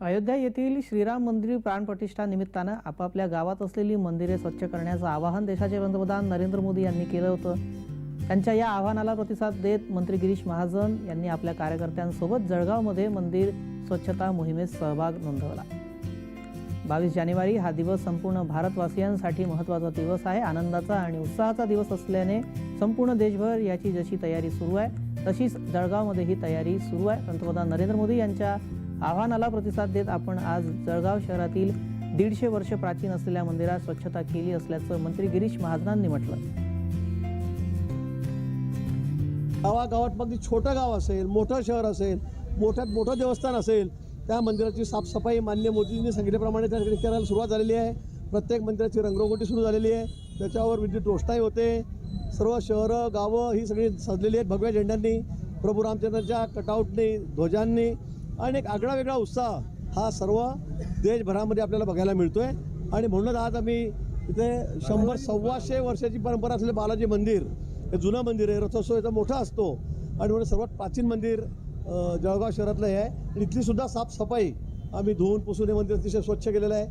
अयोध्या येथील श्रीराम मंदिर प्राणप्रतिष्ठा निमित्तानं आपापल्या गावात असलेली मंदिरे स्वच्छ करण्याचं आवाहन देशाचे पंतप्रधान नरेंद्र मोदी यांनी केलं होतं. त्यांच्या या आव्हानाला प्रतिसाद देत मंत्री गिरीश महाजन यांनी आपल्या कार्यकर्त्यांसोबत जळगावमध्ये मंदिर स्वच्छता मोहिमेत सहभाग नोंदवला. बावीस जानेवारी हा दिवस संपूर्ण भारतवासियांसाठी महत्त्वाचा दिवस आहे. आनंदाचा आणि उत्साहाचा दिवस असल्याने संपूर्ण देशभर याची जशी तयारी सुरू आहे तशीच जळगावमध्ये ही तयारी सुरू आहे. पंतप्रधान नरेंद्र मोदी यांच्या आव्हानाला प्रतिसाद देत आपण आज जळगाव शहरातील दीडशे वर्ष प्राचीन असलेल्या मंदिरात स्वच्छता केली असल्याचं मंत्री गिरीश महाजनांनी म्हटलं. गावागावात मग छोटं गाव असेल मोठं शहर असेल मोठ्यात मोठं देवस्थान असेल त्या मंदिराची साफसफाई मान्य मोदींनी सांगितल्याप्रमाणे त्या ठिकाणी करायला सुरुवात झालेली आहे. प्रत्येक मंदिराची रंगरंगोटी सुरू झालेली आहे. त्याच्यावर विद्युत रोषणाई होते. सर्व शहरं गावं ही सगळी सजलेली आहेत. भगव्या झेंड्यांनी प्रभू रामचंद्रांच्या कटआउटनी ध्वजांनी. आणि एक आगळा वेगळा उत्साह हा सर्व देशभरामध्ये आपल्याला बघायला मिळतो आहे आणि म्हणूनच आज आम्ही इथे शंभर सव्वाशे वर्षाची परंपरा असलेलं बालाजी मंदिर हे जुनं मंदिर आहे रथोत्सव याचा मोठा असतो. आणि म्हणून सर्वात प्राचीन मंदिर जळगाव शहरातलं हे आहे. आणि इथली सुद्धा साफसफाई आम्ही धुवून पुसून हे मंदिर अतिशय स्वच्छ केलेलं आहे.